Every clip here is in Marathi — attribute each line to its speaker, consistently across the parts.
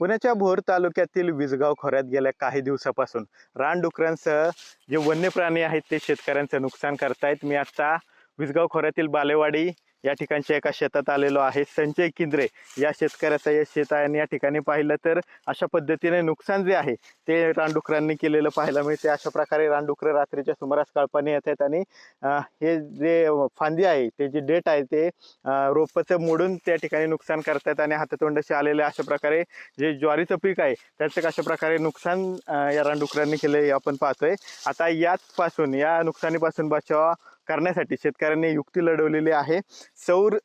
Speaker 1: पुण्याच्या भोर तालुक्यातील विजगाव खोऱ्यात गेल्या काही दिवसापासून रानडुकरांसह जे वन्य प्राणी आहेत ते शेतकऱ्यांचं नुकसान करतायत. मी आत्ता विजगाव खोऱ्यातील बालेवाडी या ठिकाणच्या एका शेतात आलेलो आहे संजय किंद्रे. या शेतकऱ्याचं हे शेत आहे आणि या ठिकाणी पाहिलं तर अशा पद्धतीने नुकसान जे आहे ते रानडुकरांनी केलेलं पाहायला मिळते. अशा प्रकारे रानडुकरं रात्रीच्या सुमारास कळपाने येत आहेत आणि हे जे फांदी आहे ते जे डेट आहे ते रोपचं मोडून त्या ठिकाणी नुकसान करतायत आणि हातातोंडाशी आलेले अशा प्रकारे जे ज्वारीचं पीक आहे त्याचं कशा प्रकारे नुकसान या रानडुकरांनी केलं हे आपण पाहतोय. आता याचपासून या नुकसानीपासून बचाव करण्यासाठी शेतकऱ्यांनी युक्ती लढवलेली आहे. सौर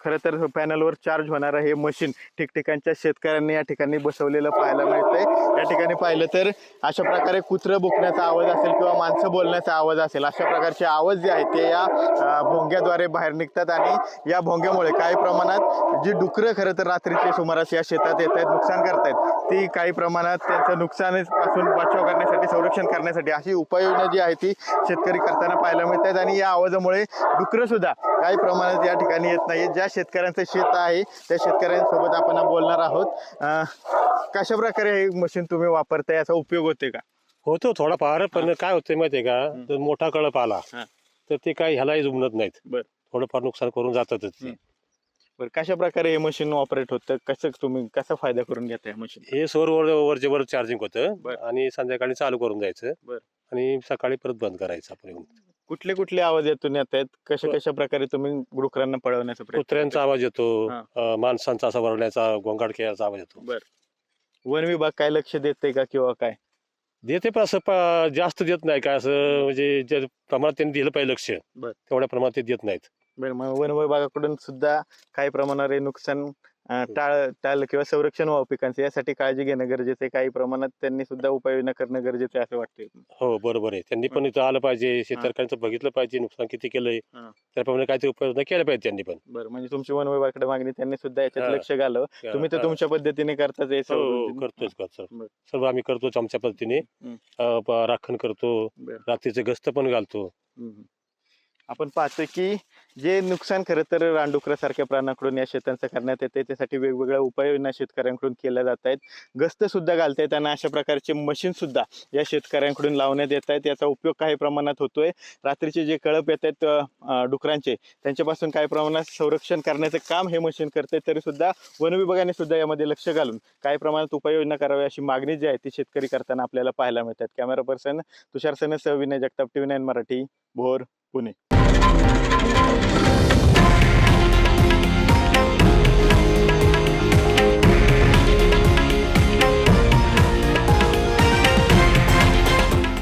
Speaker 1: खरं तर पॅनलवर चार्ज होणारं हे मशीन ठिकठिकाणच्या शेतकऱ्यांनी या ठिकाणी बसवलेलं पाहायला मिळतंय. या ठिकाणी पाहिलं तर अशा प्रकारे कुत्रं बुकण्याचा आवाज असेल किंवा माणसं बोलण्याचा आवाज असेल अशा प्रकारचे आवाज जे आहेत ते या भोंग्याद्वारे बाहेर निघतात आणि या भोंग्यामुळे काही प्रमाणात जी डुकरं खरं तर रात्रीच्या सुमारास या शेतात येत आहेत नुकसान करतायत. ती काही प्रमाणात त्यांचं नुकसानीपासून बचाव करण्यासाठी संरक्षण करण्यासाठी अशी उपाययोजना जी आहे ती शेतकरी करताना पाहायला मिळत. आहेत आणि या आवाजामुळे डुकरं सुद्धा काही प्रमाणात या ठिकाणी येत नाही ज्या शेतकऱ्यांचं शेत आहे त्या शेतकऱ्यांसोबत आपण बोलणार आहोत कशा प्रकारे हे मशीन तुम्ही वापरताय याचा उपयोग होते का
Speaker 2: होतो थोडाफार पण काय होतंय माहितीये का मोठा कळप आला
Speaker 1: हा.
Speaker 2: तर ते काही ह्यालाही जुमनत नाहीत. थोडंफार नुकसान करून जातातच.
Speaker 1: बरं कशा प्रकारे हे मशीन ऑपरेट होतं कसं तुम्ही कसा फायदा करून घेताय मशीन
Speaker 2: हे सौर वर वरचे वर चार्जिंग होतं. आणि संध्याकाळी चालू करून जायचं
Speaker 1: बर.
Speaker 2: आणि सकाळी परत बंद करायचं आपण येऊन.
Speaker 1: कुठले कुठले आवाज येतून येत आहेत कशा कशा प्रकारे तुम्ही डुकरांना पळवण्याचा प्रयत्न
Speaker 2: कुत्र्यांचा आवाज येतो
Speaker 1: हा.
Speaker 2: अं, माणसांचा असा वरण्याचा गोंगाट खेळाचा आवाज येतो.
Speaker 1: करताय? वन विभाग काय लक्ष देते का किंवा काय?
Speaker 2: देते पण असं प- जास्त देत नाही. काय असं म्हणजे जे प्रमाणात त्यांनी दिलं पाहिजे लक्ष
Speaker 1: बर.
Speaker 2: तेवढ्या प्रमाणात ते देत नाहीत.
Speaker 1: बरं मग वन विभागाकडून सुद्धा काही प्रमाणात हे नुकसान टाळ टाळ किंवा संरक्षण व्हावं पिकांचं. यासाठी काळजी घेणं गरजेचं आहे. काही प्रमाणात त्यांनी सुद्धा उपाययोजना करणं गरजेचं आहे असं वाटतंय.
Speaker 2: हो बरोबर आहे. त्यांनी पण इथं आलं पाहिजे. शेतकऱ्यांचं बघितलं पाहिजे. नुकसान किती केलंय. त्याप्रमाणे काहीतरी उपाययोजना केल्या पाहिजे त्यांनी पण.
Speaker 1: बरं म्हणजे तुमची वन विभागाकडे मागणी त्यांनी सुद्धा याच्यात. लक्ष घालावं तुम्ही तर. तुमच्या पद्धतीने करताच हे
Speaker 2: हो
Speaker 1: सर्व.
Speaker 2: हो, करतोच करतो. सर्व आम्ही करतोच आमच्या पद्धतीने. राखण करतो. रात्रीचे गस्त पण घालतो.
Speaker 1: आपण पाहतो की जे नुकसान खरं तर रानडुकरासारख्या प्राण्याकडून या शेतांचं करण्यात येते त्यासाठी वेगवेगळ्या उपाययोजना शेतकऱ्यांकडून केल्या जात आहेत. गस्त सुद्धा घालतायत आणि अशा प्रकारचे मशीन सुद्धा या शेतकऱ्यांकडून लावण्यात येत आहेत. याचा उपयोग काही प्रमाणात होतोय. रात्रीचे जे कळप येत आहेत डुकरांचे त्यांच्यापासून काही प्रमाणात संरक्षण करण्याचं काम हे मशीन करते तरी सुद्धा वन विभागाने सुद्धा यामध्ये लक्ष घालून काही प्रमाणात उपाययोजना करावी अशी मागणी जी आहे ती शेतकरी करताना आपल्याला पाहायला मिळतात. कॅमेरा पर्सन तुषार सनसह विनय जगताप टीव्ही नाईन मराठी भोर पुणे.